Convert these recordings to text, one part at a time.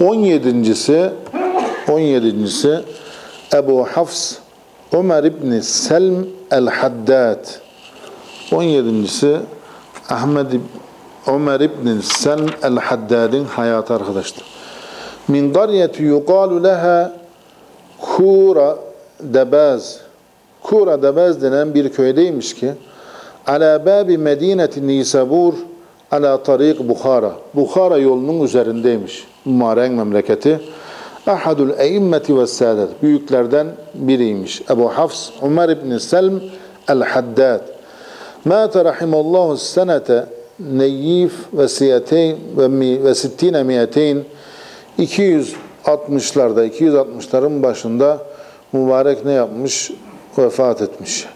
17.si 17.si Ebu Hafs Ömer İbni Selm el-Haddad 17.si Ahmed Ömer İbni Selm el-Haddad'in hayatı arkadaşlar. Min qaryeti yuqalu leha Kura Debaz. Kura Debaz denen bir köydeymiş ki ala babi medineti Nisabur ala tarik Bukhara. Bukhara yolunun üzerindeymiş. Mübarek memleketi. Ahadul eimmeti ve saadet. Büyüklerden biriymiş. Ebu Hafs Ömer İbni Selm el-Haddad. Mâte rahimallahu senete neyyif ve siyeteyn ve, mi, ve sittine miyeteyn 260'larda 260'ların başında mübarek ne yapmış? Vefat etmiş.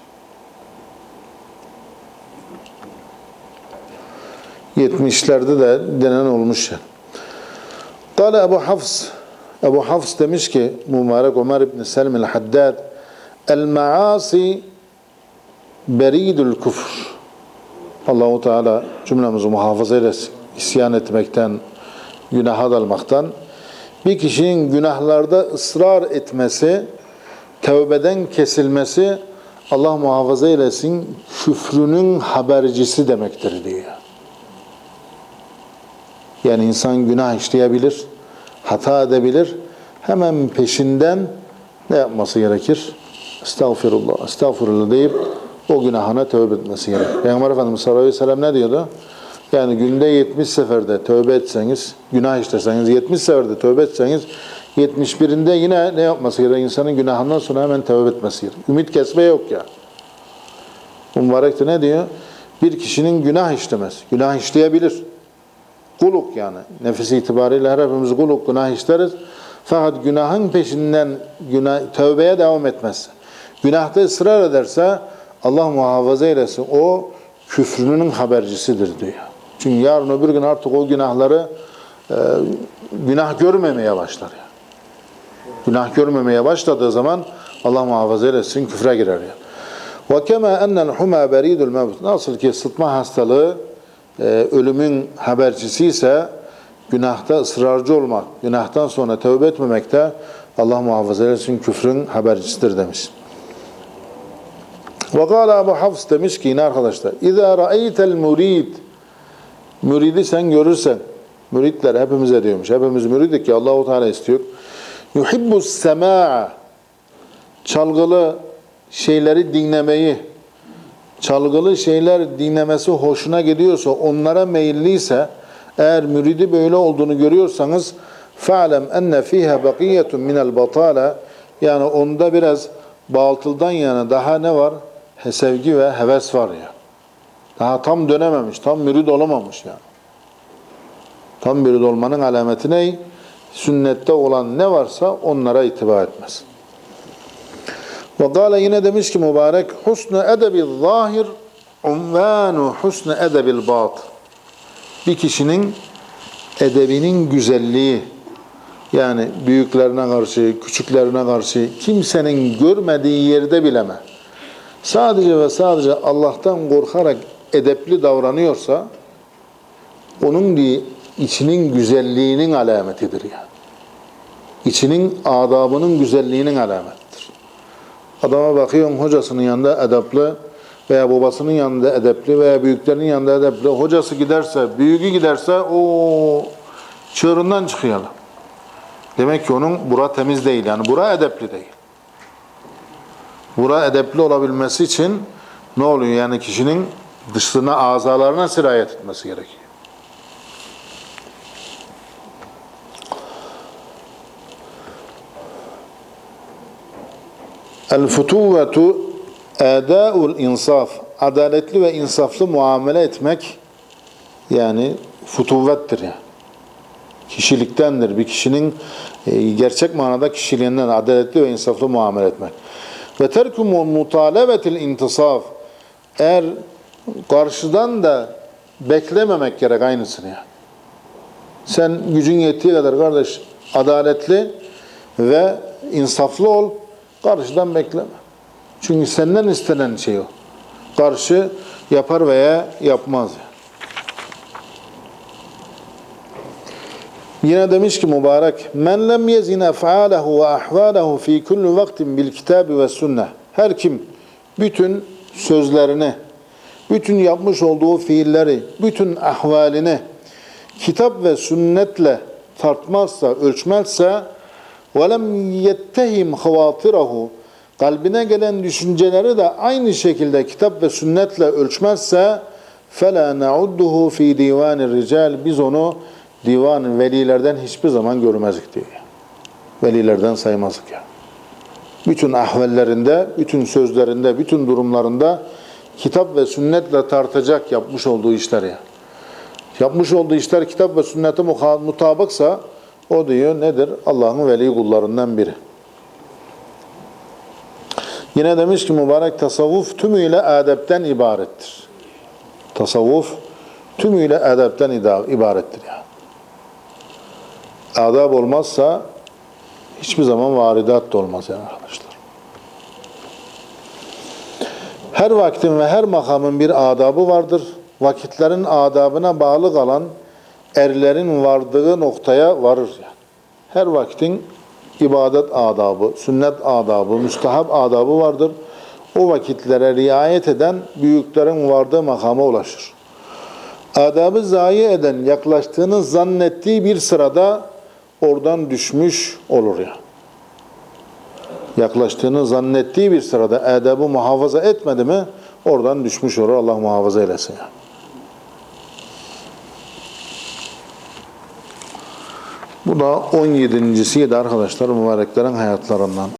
70'lerde de denen olmuş. Kale Ebu Hafs Ebu Hafs demiş ki mübarek Ömer İbni Selim el-Haddad El-maasi beridül küfür Allahu Teala cümlemizi muhafaza eylesin. İsyan etmekten, günaha dalmaktan. Bir kişinin günahlarda ısrar etmesi, tövbeden kesilmesi Allah muhafaza eylesin küfrünün habercisi demektir diyor. Yani insan günah işleyebilir, hata edebilir. Hemen peşinden ne yapması gerekir? Estağfirullah, estağfirullah deyip o günahına tövbe etmesi gerekir. Peygamber Efendimiz sallallahu aleyhi ve sellem ne diyordu? Yani günde 70 seferde tövbe etseniz, günah işleseniz, 70 seferde tövbe etseniz, 71'inde yine ne yapması gerekir? İnsanın günahından sonra hemen tövbe etmesi gerekir. Ümit kesme yok ya. Mübarek de ne diyor? Bir kişinin günah işlemesi. Günah işleyebilir. Kuluk yani. Nefis itibariyle her hepimiz kuluk günah işleriz. Fakat günahın peşinden günah, tövbeye devam etmez. Günahta ısrar ederse Allah muhafaza eylesin. O küfrünün habercisidir diyor. Çünkü yarın öbür gün artık o günahları e, günah görmemeye başlar. Yani. Günah görmemeye başladığı zaman Allah muhafaza eylesin küfre girer. Yani. Kema ennel huma beridul mevt. Nasıl ki sıtma hastalığı e, ölümün habercisi ise günahta ısrarcı olmak, günahtan sonra tövbe etmemek de Allah muhafaza eylesin küfrün habercisidir demiş. Ve gâle Ebu Hafs demiş ki yine arkadaşlar İzâ ra'eytel murid Müridi sen görürsen müritler hepimize diyormuş. Hepimiz müridik ki Allahu Teala istiyor. Yuhibbus semâ'a çalgılı şeyleri dinlemeyi çalgılı şeyler dinlemesi hoşuna gidiyorsa, onlara meyilliyse, eğer müridi böyle olduğunu görüyorsanız فَعْلَمْ اَنَّ ف۪يهَا بَقِيَّةٌ مِنَ الْبَطَالَ Yani onda biraz batıldan yana daha ne var? He, sevgi ve heves var ya. Daha tam dönememiş, tam mürid olamamış yani. Tam mürid olmanın alameti ne? Sünnette olan ne varsa onlara itibar etmez. Ve gâle yine demiş ki mübarek husnu edebi zahir unvanu husnu edebil batıl. Bir kişinin edebinin güzelliği yani büyüklerine karşı, küçüklerine karşı kimsenin görmediği yerde bileme. Sadece ve sadece Allah'tan korkarak edepli davranıyorsa onun diye içinin güzelliğinin alametidir yani. İçinin adabının güzelliğinin alametidir. Adama bakıyorsun hocasının yanında edepli veya babasının yanında edepli veya büyüklerinin yanında edepli. Hocası giderse, büyüğü giderse o çığırından çıkıyor. Demek ki onun bura temiz değil. Yani bura edepli değil. Bura edepli olabilmesi için ne oluyor? Yani kişinin dışına, azalarına sirayet etmesi gerekiyor. El futuvetu edâul insaf. Adaletli ve insaflı muamele etmek yani futuvettir yani. Kişiliktendir. Bir kişinin e, gerçek manada kişiliğinden adaletli ve insaflı muamele etmek. Ve terkü mutalebetil intisaf. Eğer karşıdan da beklememek gerek aynısını yani. Sen gücün yettiği kadar kardeş adaletli ve insaflı ol. Karşıdan bekleme. Çünkü senden istenen şey o. Karşı yapar veya yapmaz. Yine demiş ki mübarek men lem yezin ef'alehu ve ahvalehu fi kulli vaktin bil kitabi ve sünne. Her kim bütün sözlerini, bütün yapmış olduğu fiilleri, bütün ahvalini kitap ve sünnetle tartmazsa, ölçmezse وَلَمْ يَتَّهِمْ خَوَاطِرَهُ Kalbine gelen düşünceleri de aynı şekilde kitap ve sünnetle ölçmezse فَلَا نَعُدُّهُ ف۪ي دِيوَانِ الرِّجَالِ Biz onu divan velilerden hiçbir zaman görmezdik diyor. Velilerden saymazdık ya. Bütün ahvallerinde, bütün sözlerinde, bütün durumlarında kitap ve sünnetle tartacak yapmış olduğu işler ya. Yapmış olduğu işler kitap ve sünnete muha- mutabıksa o diyor nedir? Allah'ın veli kullarından biri. Yine demiş ki mübarek tasavvuf tümüyle adepten ibarettir. Tasavvuf tümüyle adepten ibarettir yani. Adab olmazsa hiçbir zaman varidat da olmaz yani arkadaşlar. Her vaktin ve her makamın bir adabı vardır. Vakitlerin adabına bağlı kalan erlerin vardığı noktaya varır yani. Her vaktin ibadet adabı, sünnet adabı, müstahap adabı vardır. O vakitlere riayet eden büyüklerin vardığı makama ulaşır. Adabı zayi eden yaklaştığını zannettiği bir sırada oradan düşmüş olur ya. Yaklaştığını zannettiği bir sırada adabı muhafaza etmedi mi oradan düşmüş olur. Allah muhafaza eylesin ya. Bu da 17.siydi arkadaşlar mübareklerin hayatlarından.